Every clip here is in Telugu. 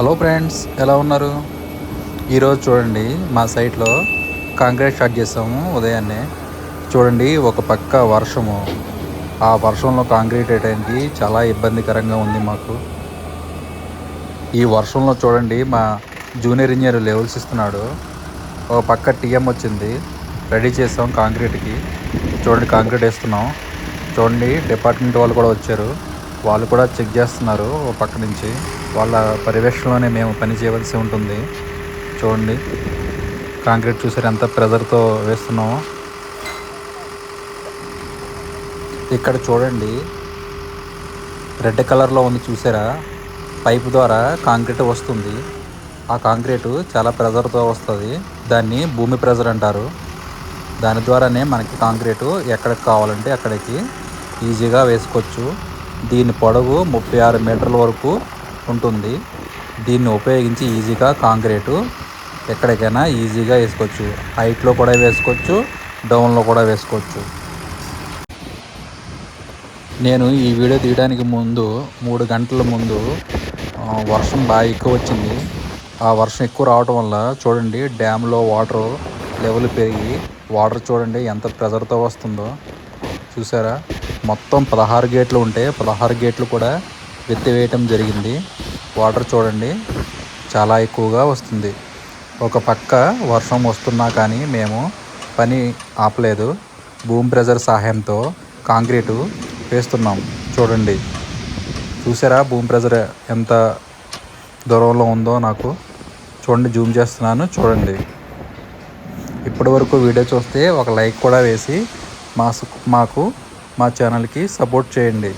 హలో ఫ్రెండ్స్ ఎలా ఉన్నారు? ఈరోజు చూడండి మా సైట్లో కాంక్రీట్ స్టార్ట్ చేసాము ఉదయాన్నే. చూడండి ఒక పక్క వర్షము. ఆ వర్షంలో కాంక్రీట్ వేయడానికి చాలా ఇబ్బందికరంగా ఉంది మాకు. ఈ వర్షంలో చూడండి మా జూనియర్ ఇంజనీర్ లెవెల్స్ ఇస్తున్నాడు. ఒక పక్క టీఎం వచ్చింది. రెడీ చేసాం కాంక్రీట్కి. చూడండి కాంక్రీట్ వేస్తున్నాం. చూడండి డిపార్ట్మెంట్ వాళ్ళు కూడా వచ్చారు. వాళ్ళు కూడా చెక్ చేస్తున్నారు పక్క నుంచి. వాళ్ళ పర్యవేక్షణలోనే మేము పని చేయవలసి ఉంటుంది. చూడండి. కాంక్రీట్ చూసారు ఎంత ప్రెజర్తో వేస్తున్నామో. ఇక్కడ చూడండి. రెడ్ కలర్లో ఉంది చూసారా? పైపు ద్వారా కాంక్రీట్ వస్తుంది. ఆ కాంక్రీటు చాలా ప్రెజర్తో వస్తుంది. దాన్ని భూమి ప్రెజర్ అంటారు. దాని ద్వారానే మనకి కాంక్రీటు ఎక్కడికి కావాలంటే అక్కడికి ఈజీగా వేసుకోవచ్చు. దీని పొడవు ముప్పై ఆరు మీటర్ల వరకు ఉంటుంది. దీన్ని ఉపయోగించి ఈజీగా కాంక్రీటు ఎక్కడికైనా ఈజీగా వేసుకోవచ్చు. హైట్లో కూడా వేసుకోవచ్చు డౌన్లో కూడా వేసుకోవచ్చు. నేను ఈ వీడియో తీయడానికి ముందు మూడు గంటల ముందు వర్షం బాగా ఎక్కువ వచ్చింది. ఆ వర్షం ఎక్కువ రావటం వల్ల చూడండి డ్యామ్లో వాటర్ లెవెల్ పెరిగి వాటర్ చూడండి ఎంత ప్రెజర్తో వస్తుందో. చూసారా? మొత్తం పదహారు గేట్లు ఉంటే పదహారు గేట్లు కూడా ఎత్తివేయటం జరిగింది. వాటర్ చూడండి చాలా ఎక్కువగా వస్తుంది. ఒక పక్క వర్షం వస్తున్నా కానీ మేము పని ఆపలేదు. భూమి ప్రెజర్ సహాయంతో కాంక్రీటు వేస్తున్నాం. చూడండి. చూసారా భూమి ప్రెజర్ ఎంత దూరంలో ఉందో నాకు? చూడండి జూమ్ చేస్తున్నాను చూడండి. ఇప్పటి వరకు వీడియో చూస్తే ఒక లైక్ కూడా వేసి మా మాకు మా ఛానల్కి సపోర్ట్ చేయండి.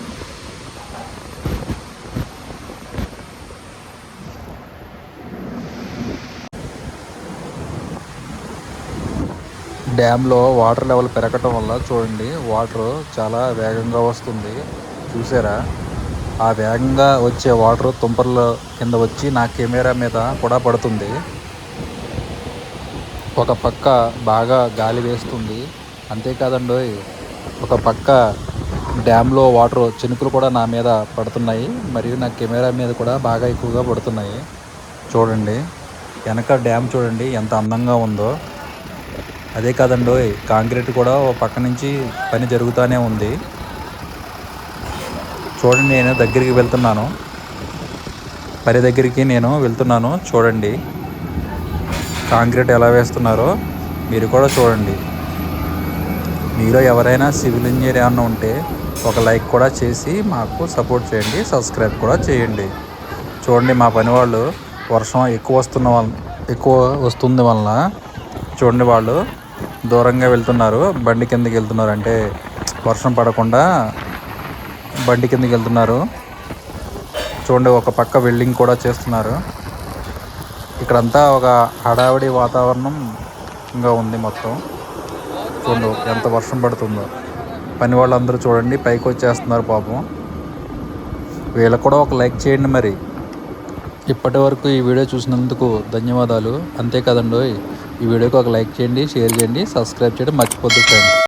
డ్యామ్లో వాటర్ లెవెల్ పెరగటం వల్ల చూడండి వాటర్ చాలా వేగంగా వస్తుంది. చూసారా? ఆ వేగంగా వచ్చే వాటర్ తుంపర్ల కింద వచ్చి నా కెమెరా మీద కూడా పడుతుంది. ఒక పక్క బాగా గాలి వేస్తుంది. అంతేకాదండి ఒక పక్క డ్యామ్లో వాటర్ చినుకులు కూడా నా మీద పడుతున్నాయి. మరియు నా కెమెరా మీద కూడా బాగా ఎక్కువగా పడుతున్నాయి. చూడండి. వెనక డ్యామ్ చూడండి ఎంత అందంగా ఉందో. అదే కాదండి కాంక్రీట్ కూడా ఓ పక్క నుంచి పని జరుగుతూనే ఉంది. చూడండి నేను దగ్గరికి వెళ్తున్నాను. పని దగ్గరికి నేను వెళ్తున్నాను. చూడండి. కాంక్రీట్ ఎలా వేస్తున్నారో మీరు కూడా చూడండి. మీరు ఎవరైనా సివిల్ ఇంజనీర్ ఏమన్నా ఉంటే ఒక లైక్ కూడా చేసి మాకు సపోర్ట్ చేయండి సబ్స్క్రైబ్ కూడా చేయండి. చూడండి మా పని వాళ్ళు వర్షం ఎక్కువ వస్తున్న వల్ల ఎక్కువ వస్తుంది వలన చూడండి వాళ్ళు దూరంగా వెళ్తున్నారు బండి కిందకి వెళ్తున్నారు. అంటే వర్షం పడకుండా బండి కిందకి వెళ్తున్నారు. చూడండి ఒక పక్క వెల్డింగ్ కూడా చేస్తున్నారు. ఇక్కడంతా ఒక హడావిడి వాతావరణంగా ఉంది మొత్తం. చూడండి ఎంత వర్షం పడుతుందో. పని వాళ్ళందరూ చూడండి పైకి వచ్చేస్తున్నారు పాపం. వీళ్ళకు కూడా ఒక లైక్ చేయండి మరి. ఇప్పటి వరకు ఈ వీడియో చూసినందుకు ధన్యవాదాలు. అంతే కదండోయ్. ఈ వీడియోకి ఒక లైక్ చేయండి షేర్ చేయండి సబ్స్క్రైబ్ చేయడం మర్చిపోద్దు ఫ్రెండ్స్.